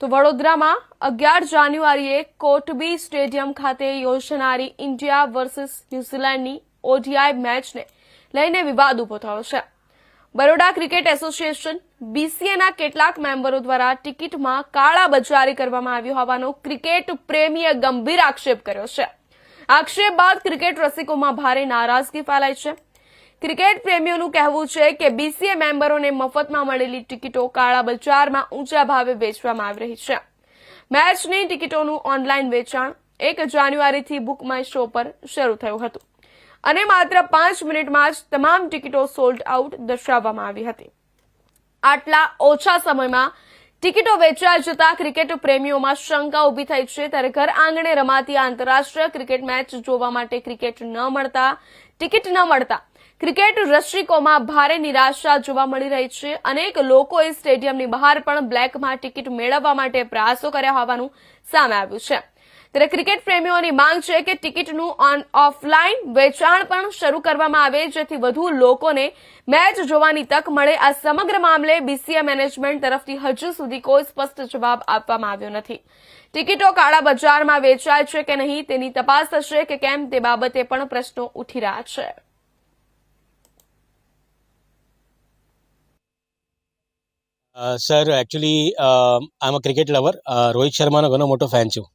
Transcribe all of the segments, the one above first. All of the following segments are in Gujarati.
તો વડોદરામાં અગિયાર જાન્યુઆરીએ કોટબી સ્ટેડિયમ ખાતે યોજાનારી ઇન્ડિયા વર્સિસ ન્યૂઝીલેન્ડની ઓડીઆઈ મેચને લઈને વિવાદ ઊભો થયો છે. બરોડા ક્રિકેટ એસોસિએશન બીસીએના કેટલાક મેમ્બરો દ્વારા ટિકિટમાં કાળા બજારી કરવામાં આવી હોવાનો ક્રિકેટ પ્રેમીએ ગંભીર આક્ષેપ કર્યો છે. આક્ષેપ બાદ ક્રિકેટ રસિકોમાં ભારે નારાજગી ફેલાઈ છે. ક્રિકેટ પ્રેમીઓનું કહેવું છે કે બીસીએ મેમ્બરોને મફતમાં મળેલી ટિકિટો કાળા બજારમાં ઊંચા ભાવે વેચવામાં આવી રહી છે. મેચની ટિકિટોનું ઓનલાઈન વેચાણ એક જાન્યુઆરીથી બુક માય શો પર શરૂ થયું હતું. અને માત્ર પાંચ મિનિટમાં જ તમામ ટિકિટો સોલ્ડ આઉટ દર્શાવવામાં આવી હતી. આટલા ઓછા સમયમાં ટિકિટો વેચાઈ જતા ક્રિકેટ પ્રેમીઓમાં શંકા ઊભી થઈ છે. ત્યારે ઘર આંગણે રમાતી આંતરરાષ્ટ્રીય ક્રિકેટ મેચ જોવા માટે ક્રિકેટ ન મળતા, ટિકિટ ન મળતા ક્રિકેટ રસિકોમાં ભારે નિરાશા જોવા મળી રહી છે. અનેક લોકોએ સ્ટેડિયમની બહાર પણ બ્લેકમાં ટિકિટ મેળવવા માટે પ્રયાસો કર્યા હોવાનું સામે આવ્યું છે. ત્યારે ક્રિકેટ પ્રેમીઓની માંગ છે કે ટિકિટનું ઓન ઓફલાઈન વેચાણ પણ શરૂ કરવામાં આવે, જેથી વધુ લોકોને મેચ જોવાની તક મળે. આ સમગ્ર મામલે બીસીએ મેનેજમેન્ટ તરફથી હજુ સુધી કોઈ સ્પષ્ટ જવાબ આપવામાં આવ્યો નથી. ટિકિટો કાળા બજારમાં વેચાય છે કે નહીં તેની તપાસ થશે કે કેમ તે બાબતે પણ પ્રશ્નો ઉઠી રહ્યા છે. સર એકચ્યુઅલી આમ ક્રિકેટ લવર રોહિત શર્માનો ઘણો મોટો ફેન છું.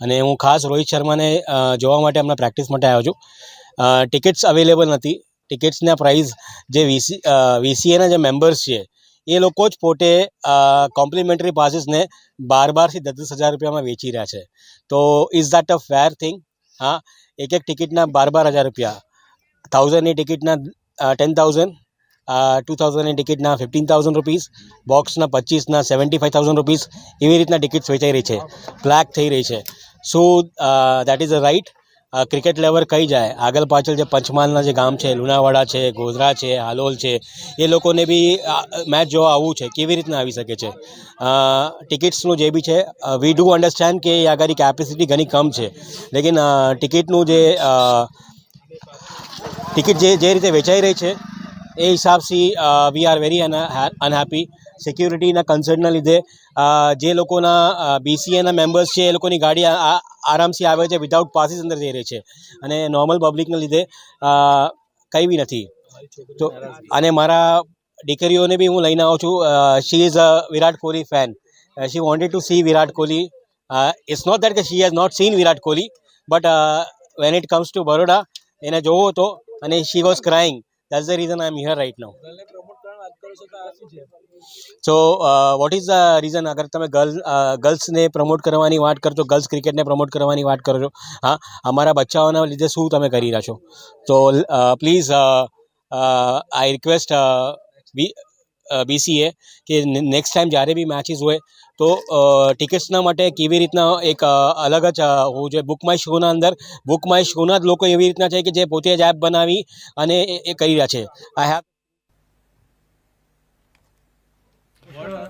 અને હું ખાસ રોહિત શર્માને જોવા માટે હમણાં પ્રેક્ટિસ માટે આવ્યો છું. ટિકિટ્સ અવેલેબલ નથી. ટિકિટ્સના પ્રાઇઝ જે વીસી વીસીએના જે મેમ્બર્સ છે, એ લોકો જ પોતે કોમ્પ્લિમેન્ટરી પાસીસને બાર બારથી દસ દસ હજાર રૂપિયામાં વેચી રહ્યા છે. તો is that a fair thing હા, એક એક ટિકિટના બાર બાર હજાર રૂપિયા. થાઉઝન્ડની ટિકિટના ટેન થાઉઝન્ડ ટુ થાઉઝન્ડની ટિકિટના ફિફ્ટીન થાઉઝન્ડ રૂપીસ બોક્સના પચીસના સેવન્ટી ફાઇવ થાઉઝન્ડ રૂપીસ એવી રીતના ટિકિટ્સ વેચાઈ રહી છે. બ્લેક થઈ રહી છે. So that is a right cricket lover કઈ જાય, આગળ પાછળ જે પંચમહાલના જે ગામ છે, લુણાવાડા છે, ગોધરા છે, હાલોલ છે, એ લોકોને બી મેચ જોવા આવવું છે, કેવી રીતના આવી શકે છે? ટિકિટ્સનું જે બી છે વી ડુ અન્ડરસ્ટેન્ડ કે એ આગળ કેપેસિટી ઘણી કમ છે. લેકિન ટિકિટનું જે ટિકિટ જે જે રીતે વેચાઈ રહી છે એ હિસાબથી વી આર વેરી અનહેપી સિક્યુરિટીના કન્સર્નના લીધે જે લોકોના બીસીએના મેમ્બર્સ છે, એ લોકોની ગાડી આરામથી આવે છે વિધાઉટ પાસીસ અંદર જઈ રહી છે. અને નોર્મલ પબ્લિકના લીધે કંઈ બી નથી. તો, અને મારા દીકરીઓને બી હું લઈને આવું છું she is a Virat Kohli fan she wanted to see Virat Kohli. It's not that કે she has not seen Virat Kohli but when it comes to Baroda, એને જોવો હતો અને she was crying that's the reason I here right now. So what is the reason અગર તમે ગર્લ ગર્લ્સને પ્રમોટ કરવાની વાત કરજો ગર્લ્સ ક્રિકેટને પ્રમોટ કરવાની વાત કરો છો. હા અમારા બચ્ચાઓના લીધે શું તમે કરી રહ્યા છો? તો please I request B BCA કે નેક્સ્ટ ટાઈમ જ્યારે બી મેચીસ હોય તો ટિકિટ્સના માટે કેવી રીતના એક અલગ જ હોવું જોઈએ. બુક માય શોના અંદર બુક માય શોના જ લોકો એવી રીતના છે કે જે પોતે જ એપ બનાવી અને એ કરી રહ્યા છે. આઈ હેવ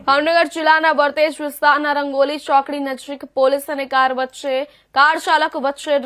ભાવનગર જિલ્લાના વર્તેજ વિસ્તારના રંગોલી, ચોકડી નજીક પોલીસ અને કાર વચ્ચે, કાર ચાલક વચ્ચે